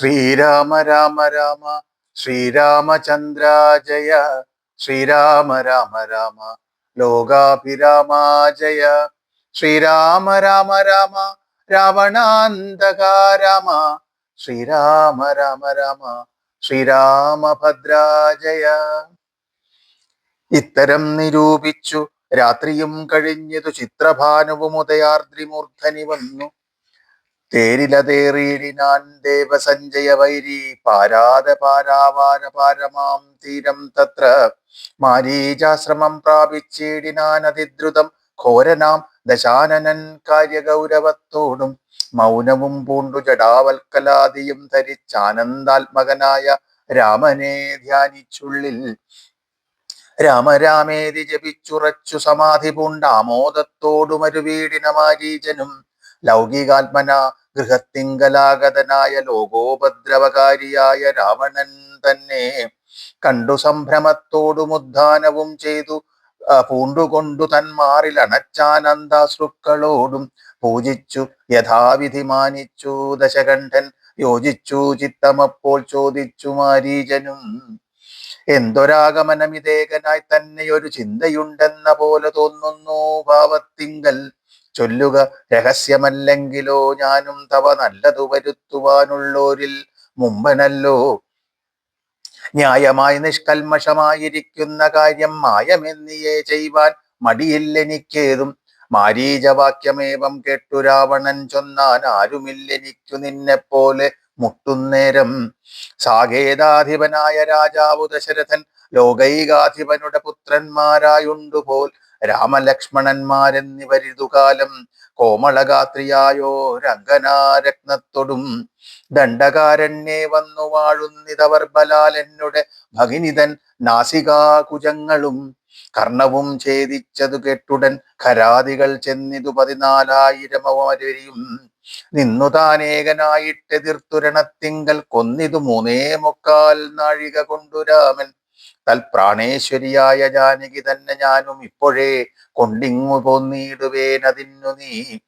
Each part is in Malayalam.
ശ്രീരാമ രാമ രാമ ശ്രീരാമചന്ദ്ര ജയ ശ്രീരാമ രാമ രാമ ലോകാഭിരാമ ജയ ശ്രീരാമ രാമ രാമ രാവണാന്തക രാമ ശ്രീരാമ രാമ രാമ ശ്രീരാമഭദ്രാജയ. ഇത്തരം നിരൂപിച്ചു രാത്രിയും കഴിഞ്ഞതു ചിത്രഭാനുവും ഉദയാർദ്രിമൂർധനി വന്നു. തേരിലതേറിയിടിനാൻ ദേവസഞ്ജയ വൈരി പാരാത പാരാവാര പാരമാം തീരം തത്ര മാരീചാശ്രമം പ്രാപിച്ചിടിനാൻ അതിദ്രുതം ഘോരനാം ദശാനനൻ കാര്യഗൗരവത്തോടും മൗനവും പൂണ്ടു ജടാവൽക്കലാദിയും ധരിച്ചാനന്ദാത്മകനായ രാമനെ ധ്യാനിച്ചുള്ളിൽ രാമരാമേതി ജപിച്ചുറച്ചു സമാധി പൂണ്ടാമോദത്തോടു മരുവീടിന മാരീചനും ലൗകികാത്മന ഗൃഹത്തിങ്കലാഗതനായ ലോകോപദ്രവകാരിയായ രാവണൻ തന്നെ കണ്ടു സംഭ്രമത്തോടും ഉദ്ധാനവും ചെയ്തു പൂണ്ടുകൊണ്ടു തന്മാറിൽ അണച്ചാനന്ദാശ്രുക്കളോടും പൂജിച്ചു യഥാവിധി മാനിച്ചു. ദശകണ്ഠൻ യോജിച്ചു ചിത്തമപ്പോൾ ചോദിച്ചു മാരീജനും എന്തൊരാഗമനമിതേകനായി തന്നെ ഒരു ചിന്തയുണ്ടെന്ന പോലെ തോന്നുന്നു ഭാവത്തിങ്കൽ. ചൊല്ലുക രഹസ്യമല്ലെങ്കിലോ ഞാനും തവ നല്ലതു വരുത്തുവാനുള്ളോരിൽ മുമ്പനല്ലോ. ന്യായമായി നിഷ്കൽമഷമായിരിക്കുന്ന കാര്യം മായമെന്നിയേ ചെയ്യുവാൻ മടിയില്ലെനിക്കേതും മാരീചവാക്യമേവം കേട്ടു രാവണൻ ചൊന്നാൻ ആരുമില്ലെനിക്കു നിന്നെപ്പോലെ മുട്ടുന്നേരം. സാകേതാധിപനായ രാജാവു ദശരഥൻ ലോകൈകാധിപനുടെ പുത്രന്മാരായുണ്ടുപോൽ രാമലക്ഷ്മണന്മാരെന്നിവരിതുകാലം കോമളഗാത്രിയായോ രംഗനാരത്നത്തൊടും. ദണ്ഡകാരണ്യേ വന്നു വാഴുന്നിതവർ ബലാൽ എന്നുടെ ഭഗിനിതൻ നാസികാകുജങ്ങളും. കർണവും ഛേദിച്ചതു കെട്ടുടൻ ഖരാദികൾ ചെന്നിതു പതിനാലായിരം അവരും നിന്നു താനേകനായിട്ടെതിർത്തുരണത്തിങ്കൽ കൊന്നിതു മൂന്നേ മുക്കാൽ നാഴിക കൊണ്ടു രാമൻ. തൽപ്രാണേശ്വരിയായ ജാനകി തന്നെ ഞാനും ഇപ്പോഴേ കൊണ്ടിങ്ങു പോന്നിടുവേനതിന്നു നീ.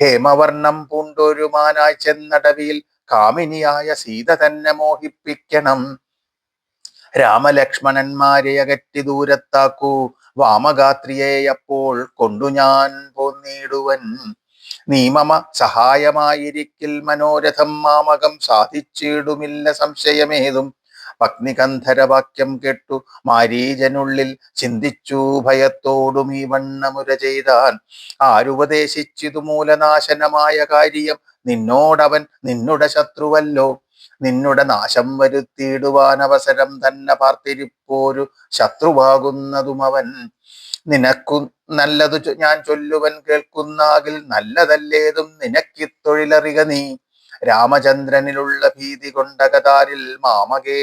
ഹേമവർണം പൂണ്ടൊരുമാനായി ചെന്നടവിയിൽ കാമിനിയായ സീത തന്നെ മോഹിപ്പിക്കണം. രാമലക്ഷ്മണന്മാരെ അകറ്റി ദൂരത്താക്കൂ. വാമഗാത്രിയെ അപ്പോൾ കൊണ്ടു ഞാൻ പോന്നിടുവൻ. നീമമ സഹായമായിരിക്കിൽ മനോരഥം മാമകം സാധിച്ചിടുമില്ല സംശയമേതും. പത്നികന്ധരവാക്യം കേട്ടു. മാരീജനുള്ളിൽ ചിന്തിച്ചു ഭയത്തോടും ഈ വണ്ണമുര ചെയ്താൻ. ആരുപദേശിച്ചിതു മൂലനാശനമായ കാര്യം നിന്നോടവൻ നിന്നുടെ ശത്രുവല്ലോ. നിന്നുടെ നാശം വരുത്തിയിടുവാൻ അവസരം തന്നെ പാർത്തിരിപ്പോരു ശത്രുവാകുന്നതും അവൻ നിനക്കു നല്ലതു ഞാൻ ചൊല്ലുവൻ കേൾക്കുന്നാകിൽ നല്ലതല്ലേതും നിനക്കി തൊഴിലറിക നീ. രാമചന്ദ്രനിലുള്ള ഭീതി കൊണ്ട കതാരിൽ മാമകേ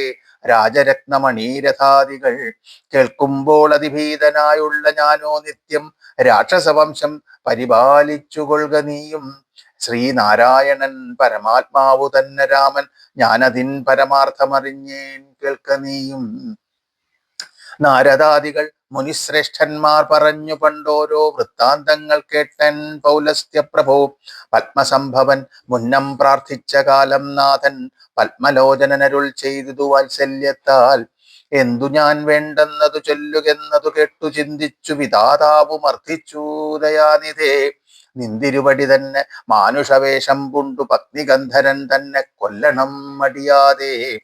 രാജരത്നമണീരഥാദികൾ കേൾക്കുമ്പോൾ അതിഭീതനായുള്ള ഞാനോ നിത്യം രാക്ഷസവംശം പരിപാലിച്ചുകൊള്ളുക നീയും. ശ്രീനാരായണൻ പരമാത്മാവു തന്നെ രാമൻ ഞാനതിൻ പരമാർത്ഥമറിഞ്ഞേൻ കേൾക്ക നീയും. നാരദാദികൾ മുനിശ്രേഷ്ഠന്മാർ പറഞ്ഞു പണ്ടോരോ വൃത്താന്തങ്ങൾ കേട്ടൻ പൗലസ്ത്യപ്രഭു. പത്മസംഭവൻ മുന്നം പ്രാർത്ഥിച്ച കാലം നാഥൻ പത്മലോചനരുൾ ചെയ്തു വാത്സല്യത്താൽ. എന്തു ഞാൻ വേണ്ടെന്നതു ചൊല്ലുകെന്നതു കേട്ടു ചിന്തിച്ചു വിധാതാവു മർദ്ദിച്ചു ദയാനിധേ. നിന്തിരുവടി തന്നെ മാനുഷവേഷം പത്നി ഗന്ധരൻ തന്നെ കൊല്ലണം മടിയാതെ.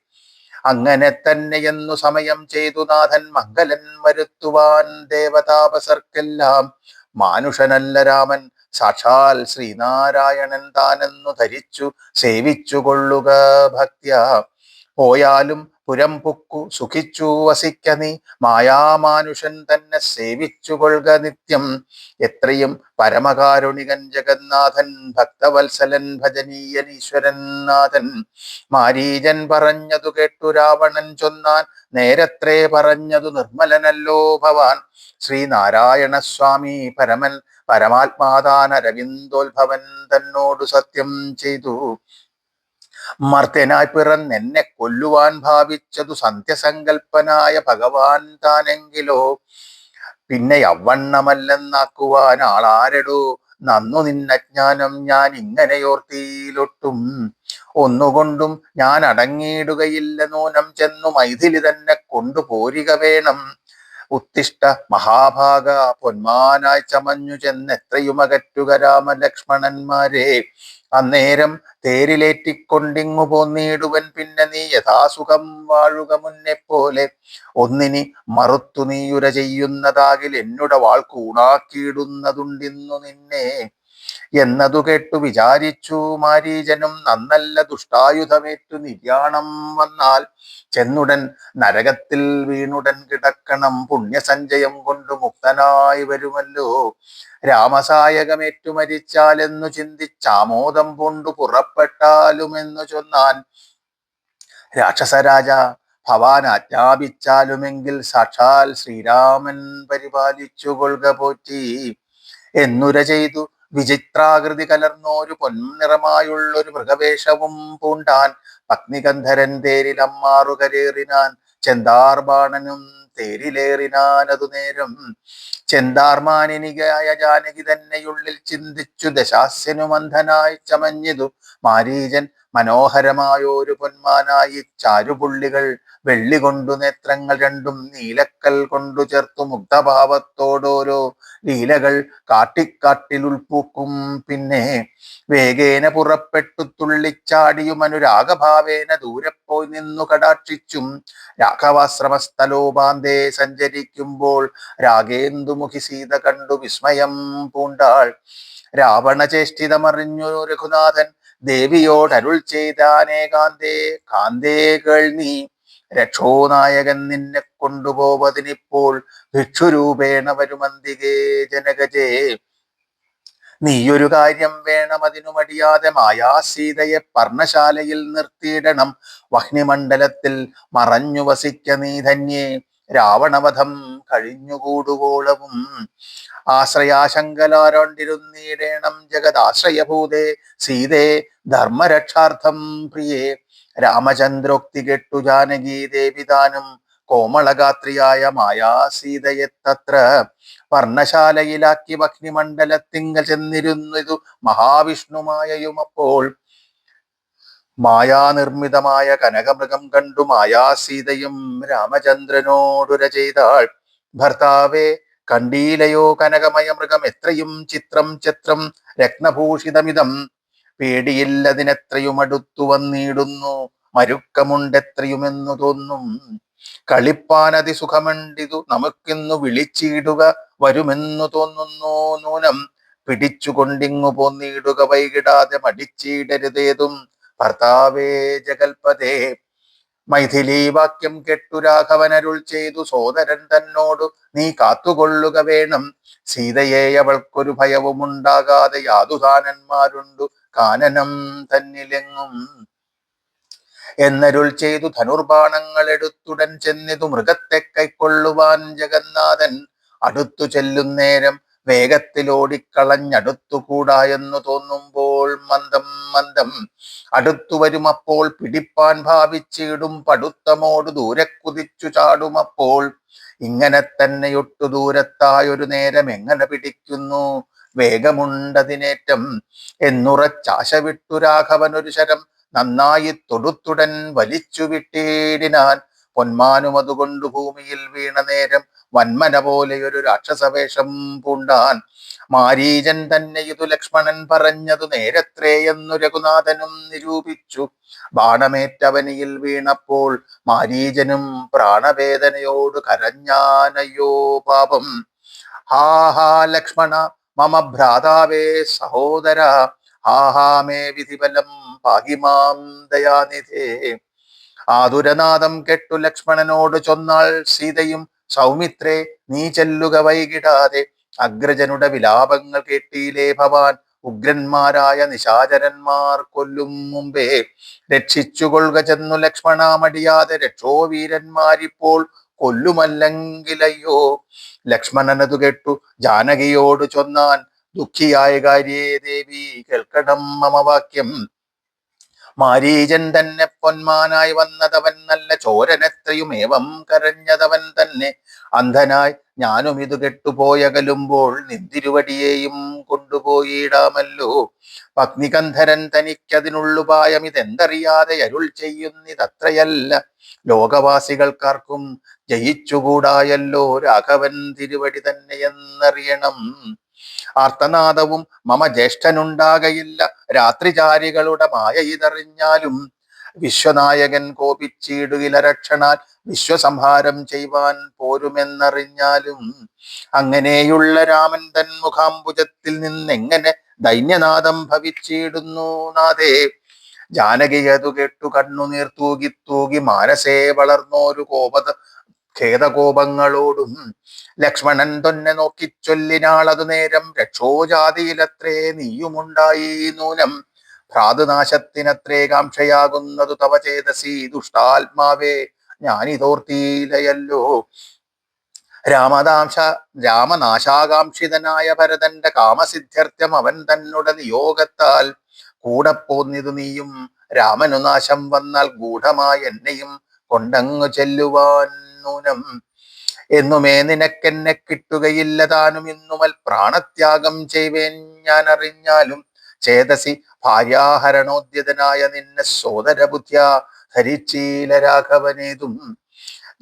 അങ്ങനെ തന്നെയെന്നു സമയം ചെയ്തു നാഥൻ മംഗലൻ വരുത്തുവാൻ ദേവതാപസർക്കെല്ലാം. മാനുഷനല്ല രാമൻ സാക്ഷാൽ ശ്രീനാരായണൻ താനെന്നു ധരിച്ചു സേവിച്ചു കൊള്ളുക ഭക്ത്യ. പോയാലും പുരം പുക്കു സുഖിച്ചു വസിക്ക നീ. മായാമാനുഷൻ തന്നെ സേവിച്ചു കൊള്ളുക നിത്യം. എത്രയും പരമകാരുണികൻ ജഗന്നാഥൻ ഭക്തവത്സലൻ ഭജനീയൻ ഈശ്വരൻ നാഥൻ. മാരീജൻ പറഞ്ഞതു കേട്ടു രാവണൻ ചൊന്നാൻ. നേരത്രേ പറഞ്ഞതു നിർമ്മലനല്ലോ ഭവാൻ. ശ്രീനാരായണ സ്വാമി പരമൻ പരമാത്മാതാൻ അരവിന്ദോത്ഭവൻ തന്നോടു സത്യം ചെയ്തു. മർത്യനായി പിറന്നെന്നെ കൊല്ലുവാൻ ഭാവിച്ചതു സന്ധ്യസങ്കൽപ്പനായ ഭഗവാൻ താനെങ്കിലോ? പിന്നെ അവണ്ണമല്ലെന്നാക്കുവാൻ ആളാരടോ? നന്നു നിന്നജ്ഞാനം ഞാൻ ഇങ്ങനെയോർത്തിയിലൊട്ടും. ഒന്നുകൊണ്ടും ഞാൻ അടങ്ങിയിടുകയില്ല നൂനം ചെന്നു മൈഥിലി തന്നെ കൊണ്ടുപോരിക വേണം. ഉത്തിഷ്ട മഹാഭാഗ പൊന്മാനായി ചമഞ്ഞു ചെന്നെത്രയും അകറ്റുക രാമലക്ഷ്മണന്മാരെ. അന്നേരം തേരിലേറ്റിക്കൊണ്ടിങ്ങു പോന്നിടുവൻ പിന്നെ നീ യഥാസുഖം വാഴുക മുന്നെ പോലെ ഒന്നിനി മറുത്തു നീയുര ചെയ്യുന്നതാകിൽ എന്നുടെ വാൾക്കൂണാക്കിയിടുന്നതുണ്ടിന്നു നിന്നെ. എന്നതു കേട്ടു വിചാരിച്ചു മാരീജനും നന്നല്ല ദുഷ്ടായുധമേറ്റു നിര്യാണം വന്നാൽ ചെന്നുടൻ നരകത്തിൽ വീണുടൻ കിടക്കണം. പുണ്യസഞ്ചയം കൊണ്ട് മുക്തനായി വരുമല്ലോ. രാമസായകമേറ്റു മരിച്ചാലെന്നു ചിന്തിച്ചാമോദം കൊണ്ടു പുറപ്പെട്ടാലുമെന്നു ചൊന്നാൻ രാക്ഷസരാജ ഭവാൻ ആജ്ഞാപിച്ചാലുമെങ്കിൽ സാക്ഷാൽ ശ്രീരാമൻ പരിപാലിച്ചു കൊള്ളുക പോറ്റി. എന്നുര ചെയ്തു വിചിത്രാകൃതി കലർന്നോരു പൊൻനിറമായുള്ളൊരു മൃഗവേഷവും പൂണ്ടാൻ പത്നികന്ധരൻ തേരിലമ്മാറുകരേറിനാൻ ചെന്താർബാണനും തേരിലേറിനാൻ അതു നേരം. ചെന്താർമാനിനികയായ ജാനകി തന്നെയുള്ളിൽ ചിന്തിച്ചു ദശാസ്യനു മന്ധനായി ചമഞ്ഞിതു മാരീജൻ മനോഹരമായൊരു പൊന്മാനായി ചാരുപുള്ളികൾ വെള്ളി കൊണ്ടു നേത്രങ്ങൾ രണ്ടും നീലക്കൽ കൊണ്ടു ചേർത്തു മുഗ്ധഭാവത്തോടോരോ ലീലകൾ കാട്ടിക്കാട്ടിൽ ഉൾപ്പൂക്കും. പിന്നെ വേഗേന പുറപ്പെട്ടു തുള്ളിച്ചാടിയും അനുരാഗഭാവേന ദൂരെ പോയി നിന്നു കടാക്ഷിച്ചും രാഘവാശ്രമസ്ഥലോപാന്തേ സഞ്ചരിക്കുമ്പോൾ രാഗേന്ദുമുഖി സീത കണ്ടു വിസ്മയം പൂണ്ടാൾ. രാവണചേഷ്ടിതമറിഞ്ഞു രഘുനാഥൻ ദേവിയോട് അരുൾ ചെയ്താനേ കാന്തേ കേൾ നീ. രക്ഷോനായകൻ നിന്നെ കൊണ്ടുപോവതിനിപ്പോൾ ഭിക്ഷുരൂപേണ വരുമന്തികേ ജനകജേ. നീയൊരു കാര്യം വേണം അതിനു മടിയാതെ മായാസീതയെ പർണശാലയിൽ നിർത്തിയിടണം. വഹ്നിമണ്ഡലത്തിൽ മറഞ്ഞു വസിക്ക നീ ധന്യേ. രാവണവധം കഴിഞ്ഞുകൂടുവോളവും. ആശ്രയാശങ്കലാരോണ്ടിരുന്നീടേണം ജഗദാശ്രയഭൂതേ സീതേ ധർമ്മരക്ഷാർത്ഥം പ്രിയേ. രാമചന്ദ്രോക്തി കെട്ടു ജാനകി ദേവിതാനും കോമളഗാത്രിയായ മായാസീതയെ തത്ര വർണശാലയിലാക്കി ഭഗ്നിമണ്ഡലത്തിങ്കൽ ചെന്നിരുന്നതു മഹാവിഷ്ണുമായയും അപ്പോൾ മായാനിർമ്മിതമായ കനകമൃഗം കണ്ടു മായാസീതയും രാമചന്ദ്രനോടുര ചെയ്താൾ ഭർത്താവേ കണ്ടീലയോ കനകമയ മൃഗം എത്രയും ചിത്രം ചിത്രം രത്നഭൂഷിതമിതം. പേടിയില്ലതിനെത്രയും അടുത്തു വന്നിടുന്നു മരുക്കമുണ്ടെത്രയുമെന്നു തോന്നും. കളിപ്പാനതി സുഖമണ്ടിതു നമുക്കിന്നു വിളിച്ചിടുക വരുമെന്നു തോന്നുന്നു നൂനം. പിടിച്ചുകൊണ്ടിങ്ങു പോന്നിടുക വൈകിടാതെ മടിച്ചിടരുതേതും. ഭർത്താവേ ജഗൽപതേ. മൈഥിലി വാക്യം കെട്ടു രാഘവനരുൾ ചെയ്തു സോദരൻ തന്നോടു നീ കാത്തുകൊള്ളുക വേണം. സീതയെ അവൾക്കൊരു ഭയവും ഉണ്ടാകാതെ യാതുദാനന്മാരുണ്ടു. കാനനം തന്നിലെങ്ങും? എന്നരുൾ ചെയ്തു ധനുർബാണങ്ങൾ എടുത്തുടൻ ചെന്നിതു മൃഗത്തെ കൈക്കൊള്ളുവാൻ ജഗന്നാഥൻ. അടുത്തു ചെല്ലുന്നേരം വേഗത്തിലോടിക്കളഞ്ഞടുത്തുകൂടാ എന്ന് തോന്നുമ്പോൾ മന്ദം മന്ദം. അടുത്തു വരുമപ്പോൾ പിടിപ്പാൻ ഭാവിച്ചിടും പടുത്തമോട് ദൂരെ കുതിച്ചു ചാടുമപ്പോൾ. ഇങ്ങനെ തന്നെയൊട്ടു ദൂരത്തായൊരു നേരം എങ്ങനെ പിടിക്കുന്നു? വേഗമുണ്ടതിനേറ്റം. എന്നുറച്ചാശ വിട്ടു രാഘവൻ ഒരു ശരം. നന്നായി തൊടുത്തുടൻ വലിച്ചു വിട്ടിടിനാൻ പൊന്മാനും കൊണ്ട് ഭൂമിയിൽ വീണ നേരം വന്മന പോലെയൊരു രാക്ഷസവേഷം പൂണ്ടാൻ. മാരീജൻ തന്നെ ഇതു ലക്ഷ്മണൻ പറഞ്ഞതു നേരത്രേ എന്നു രഘുനാഥനും നിരൂപിച്ചു. ബാണമേറ്റവനിയിൽ വീണപ്പോൾ മാരീജനും പ്രാണവേദനയോട് കരഞ്ഞാനയോ പാപം. ഹാ ഹാ ലക്ഷ്മണ മമ ഭ്രാതാവേ സഹോദര ഹാഹാ മേ വിധിബലം പാഹിമാം ദയാനിധേ. ആതുരനാദം കെട്ടു ലക്ഷ്മണനോട് ചൊന്നാൾ സീതയും സൗമിത്രേ നീ ചെല്ലുക വൈകിടാതെ. അഗ്രജനുടെ വിലാപങ്ങൾ കേട്ടിയിലേ ഭവാൻ. ഉഗ്രന്മാരായ നിശാചരന്മാർ കൊല്ലും മുമ്പേ. രക്ഷിച്ചുകൊള്ളുക ചെന്നു ലക്ഷ്മണാമടിയാതെ. രക്ഷോ വീരന്മാരിപ്പോൾ കൊല്ലുമല്ലെങ്കിലയ്യോ? ലക്ഷ്മണനതു കേട്ടു. ജാനകിയോട് ചൊന്നാൻ ദുഃഖിയായ കാര്യേ ദേവി കേൾക്കണം മമ വാക്യം മാരീജൻ തന്നെ പൊന്മാനായി വന്നതവൻ നല്ല ചോരനെത്രയും ഏവം കരഞ്ഞതവൻ തന്നെ. അന്ധനായി ഞാനും ഇത് കെട്ടുപോയകലുമ്പോൾ നിന്തിരുവടിയെയും കൊണ്ടുപോയിടാമല്ലോ. പത്നികന്ധരൻ തനിക്കതിനുള്ളുപായം ഇതെന്തറിയാതെ അരുൾ ചെയ്യുന്നിതത്രയല്ല. ലോകവാസികൾക്കാർക്കും ജയിച്ചുകൂടായല്ലോ രാഘവൻ തിരുവടി തന്നെയെന്നറിയണം ആർത്തനാദവും മമ ജ്യേഷ്ഠനുണ്ടാകയില്ല. രാത്രിചാരികളുടെ മായ ഇതറിഞ്ഞാലും വിശ്വനായകൻ കോപിച്ചിടുകില രക്ഷണാൽ വിശ്വസംഹാരം ചെയ്യുവാൻ പോരുമെന്നറിഞ്ഞാലും അങ്ങനെയുള്ള രാമൻ തൻ മുഖാംബുജത്തിൽ നിന്നെങ്ങനെ ദൈന്യനാദം ഭവിച്ചിടുന്നു നാഥേ. ജാനകിയതു കേട്ടു കണ്ണുനീർ തൂകി തൂകി മാനസേ വളർന്നോരു കോപത ഖേദകോപങ്ങളോടും ലക്ഷ്മണൻ തൊന്നെ നോക്കി ചൊല്ലിനാളതു നേരം രക്ഷോജാതിയിലത്രേ നീയുമുണ്ടായി നൂനം. ഭ്രാതുനാശത്തിനത്രേ കാംക്ഷയാകുന്നതു തവ ചേതസി ദുഷ്ടാത്മാവേ ഞാനിതോർത്തിയിലയല്ലോ. രാമദാംശ രാമനാശാകാംക്ഷിതനായ ഭരതന്റെ കാമസിദ്ധ്യർത്ഥ്യം അവൻ തന്നുടെ നിയോഗത്താൽ കൂടെ പോന്നിതു നീയും രാമനു നാശം വന്നാൽ ഗൂഢമായി എന്നെയും കൊണ്ടങ്ങു ചെല്ലുവാൻ നൂനം. എന്നുമേ നിനക്കെന്നെ കിട്ടുകയില്ല താനും ഇന്നുമൽ പ്രാണത്യാഗം ചെയ്വേൻ ഞാൻ അറിഞ്ഞാലും ചേതസി ഭാര്യാഹരണോദ്യതനായ നിന്നെ സോദര ബുദ്ധ്യ ഹരിച്ചീല രാഘവനേതും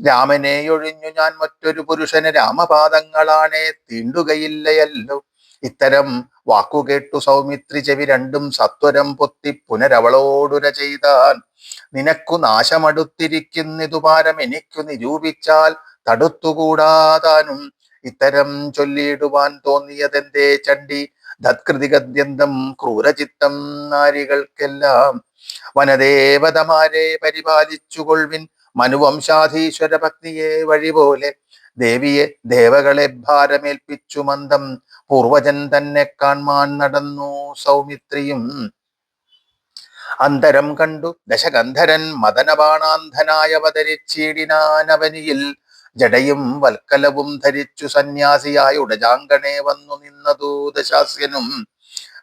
രാമനെയൊഴിഞ്ഞു ഞാൻ മറ്റൊരു പുരുഷന് രാമപാദങ്ങളാണേ തീണ്ടുകയില്ലയല്ലോ. ഇത്തരം വാക്കുകേട്ടു സൗമിത്രി ചെവി രണ്ടും സത്വരം പൊത്തി പുനരവളോടുര ചെയ്താൻ. നിനക്കു നാശമടുത്തിരിക്കുന്നതു പാരം എനിക്കു നിരൂപിച്ചാൽ തടുത്തുകൂടാതാനും. ഇത്തരം ചൊല്ലിയിടുവാൻ തോന്നിയതെന്തേ ചണ്ടി? തത്കൃതിഗദ്യന്തം ക്രൂരചിത്തം നാരികൾക്കെല്ലാം. വനദേവതമാരെ പരിപാലിച്ചുകൊൾവിൻ മനുവംശാധീശ്വര ഭക്തിയെ വഴിപോലെ ദേവിയെ ദേവകളെ ഭാരമേൽപ്പിച്ചു മന്ദം. പൂർവജൻ തന്നെ കാൺമാൻ നടന്നു സൗമിത്രിയും. അന്തരം കണ്ടു ദശഗന്ധരൻ മദനബാണാന്ധനായ അവതരിച്ചീടിനാനവനിയിൽ ജടയും വൽക്കലവും ധരിച്ചു സന്യാസിയായ ഉടജാങ്കണേ വന്നു നിന്നതു ദശാസ്യനും.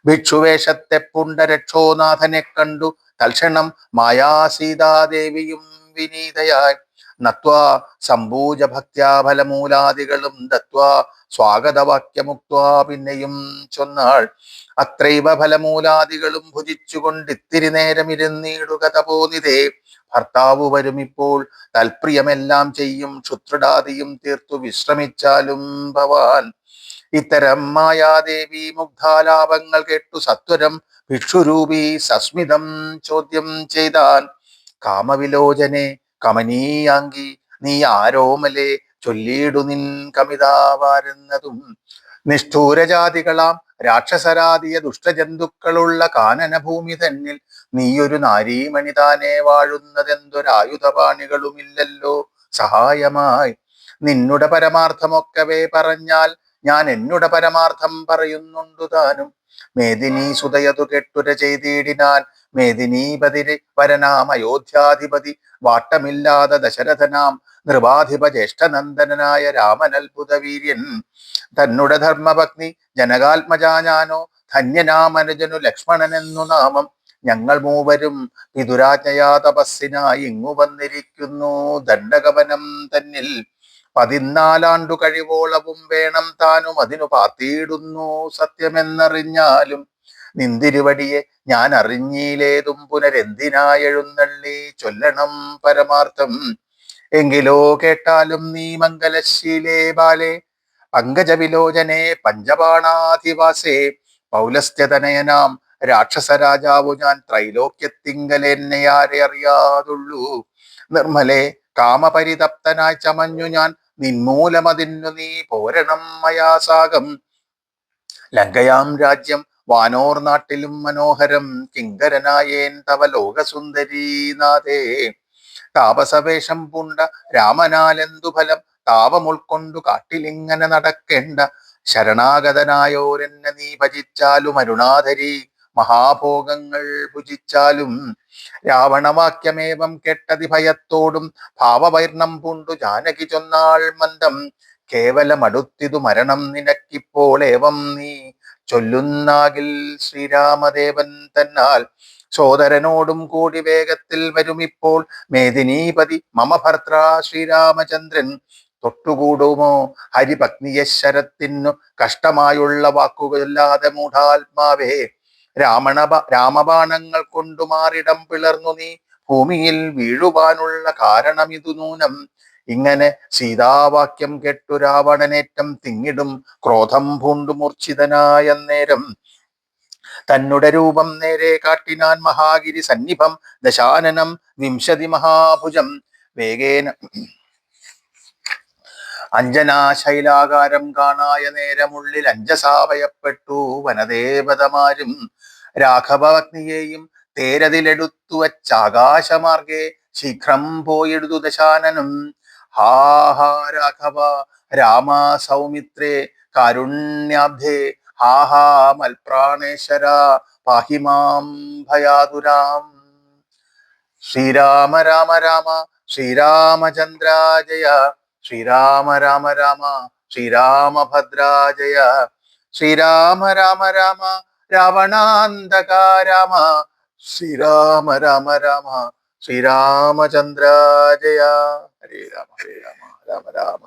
ഭിക്ഷുവേഷത്തെ പുണ്ടരക്ഷോനാഥനെ കണ്ടു. തൽക്ഷണം മായാസീതാദേവിയും വിനീതയായി. നത്വാ സമ്പൂജ ഭക്യാഫലമൂലാദികളും ദത്വാ സ്വാഗതവാക്യമുക്വാ പിന്നെയും ചൊന്നാൾ. അത്രൈവ ഫലമൂലാദികളും ഭുജിച്ചുകൊണ്ടിത്തിരി നേരം ഇരുന്നിടുക തപോനിതേ ഭർത്താവ് വരുമിപ്പോൾ തൽപ്രിയമെല്ലാം ചെയ്യും ക്ഷുത്രടാദിയും തീർത്തു വിശ്രമിച്ചാലും ഭവാൻ. ഇത്തരം മായാദേവി മുഗ്ധാലാപങ്ങൾ കേട്ടു സത്വരം ഭിക്ഷുരൂപി സസ്മിതം ചോദ്യം ചെയ്താൻ. കാമവിലോചനെ കമനീയാങ്കി നീ ആരോമലെ ചൊല്ലിയിടു നിൻ കമിതാവാരെന്നതും നിഷ്ഠൂരജാതികളാം രാക്ഷസരാതിയ ദുഷ്ടജന്തുക്കളുള്ള കാനനഭൂമി തന്നിൽ നീയൊരു നാരീമണി താനെ വാഴുന്നതെന്തൊരായുധപാണികളുമില്ലല്ലോ. സഹായമായി. നിന്നുടെ പരമാർത്ഥമൊക്കവേ പറഞ്ഞാൽ ഞാൻ എന്നുടെ പരമാർത്ഥം പറയുന്നുണ്ടു താനും. മേദിനി സുതയതു കെട്ടുര ചെയ്തിടിനാൻ മേദിനീപതിരി വരനാം അയോധ്യാധിപതി. വാട്ടമില്ലാതെ ദശരഥനാം നൃപാധിപ ജ്യേഷ്ഠനന്ദനായ രാമനത്ഭുത വീര്യൻ തന്നുട ധർമ്മപത്നി ജനകാത്മജാനോ ധന്യനാമനുജനു ലക്ഷ്മണനെന്നു നാമം. ഞങ്ങൾ മൂവരും പിതുരാജ്ഞയാ തപസ്സിനായി ഇങ്ങു വന്നിരിക്കുന്നു ദണ്ഡകവനം തന്നിൽ. പതിനാലാണ്ടു കഴിവോളവും വേണം താനും അതിനു പാത്തിയിടുന്നു സത്യമെന്നറിഞ്ഞാലും. നിന്തിരുവടിയെ ഞാൻ അറിഞ്ഞിലേതും പുനരെന്തിനായെഴുന്നള്ളി? ചൊല്ലണം പരമാർത്ഥം. എങ്കിലോ കേട്ടാലും നീ മംഗലശീലേ ബാലേ. പങ്കജവിലോചനെ പഞ്ചപാണാധിവാസേ. പൗലസ്ത്യതനയനാം രാക്ഷസരാജാവു ഞാൻ ത്രൈലോക്യത്തിങ്കലെന്നെ ആരെ അറിയാതുള്ളൂ. നിർമ്മലെ കാമപരിതപ്തനായി ചമഞ്ഞു ഞാൻ നിന്മൂലമതിന്നു നീ പോരണം മയാസാകം ലങ്കയാം രാജ്യം വാനോർ നാട്ടിലും മനോഹരം. കിങ്കരനായേൻ തവ ലോകസുന്ദരീനാഥേ താപസവേഷം പുണ്ട രാമനാലെന്തു ഫലം? താപം ഉൾക്കൊണ്ടു കാട്ടിലിങ്ങനെ നടക്കേണ്ട ശരണാഗതനായോരെന്നെ നീ ഭജിച്ചാലും അരുണാധരി. മഹാഭോഗങ്ങൾ ഭുജിച്ചാലും രാവണവാക്യമേവം കെട്ടതി ഭയത്തോടും ഭാവവൈർണം പൂണ്ടു ജാനകി ചൊന്നാൾ മന്ദം. കേവലമടുത്തിതു മരണം നിനക്കിപ്പോൾ ഏവം നീ ചൊല്ലുന്നാകിൽ ശ്രീരാമദേവൻ തന്നാൽ. സോദരനോടും കൂടി വേഗത്തിൽ വരുമിപ്പോൾ മേദിനീപതി മമ ഭർത്ര ശ്രീരാമചന്ദ്രൻ. തൊട്ടുകൂടുമോ ഹരിപത്നിയെ ശരത്തിനു കഷ്ടമായുള്ള വാക്കുകളില്ലാതെ മൂഢാത്മാവേ രാമണ രാമബാണങ്ങൾ കൊണ്ടു മാറിടം പിളർന്നു നീ. ഭൂമിയിൽ വീഴുവാനുള്ള കാരണമിതു നൂനം. ഇങ്ങനെ സീതാവാക്യം കേട്ടു രാവണനേറ്റം തിങ്ങിടും ക്രോധം പൂണ്ടു മൂർച്ഛിതനായ നേരം തന്നുടെ രൂപം നേരെ കാട്ടിനാൻ മഹാഗിരി സന്നിഭം ദശാനനം വിംശതി മഹാഭുജം. വേഗേന അഞ്ജനാ ശൈലാകാരം കാണായ നേരമുള്ളിൽ അഞ്ചസാവയപ്പെട്ടു വനദേവതമാരും. രാഘവഗ്നിയെയും തേരതിലെടുത്തു വച്ചാകാശമാർഗെ ശീഘ്രം പോയെടുത്തു ദശാനനും. ഹാ ഹാ രാഘവ രാമ സൗമിത്രേ കാരുണ്യാബ്ധേ ഹാ ഹാ മൽപ്രാണേശ്വര പാഹിമാം ഭയാതുരാം. ശ്രീരാമ രാമ രാമ ശ്രീരാമചന്ദ്ര ജയ ശ്രീരാമ രാമ രാമ ശ്രീരാമഭദ്രാജയ ശ്രീരാമ രാമ രാമ രാവണാന്തകാരാമ ശ്രീരാമ രാമ രാമ ശ്രീരാമചന്ദ്രാജയ. ഹരേ രാമ ഹരേ രാമ രാമ രാമ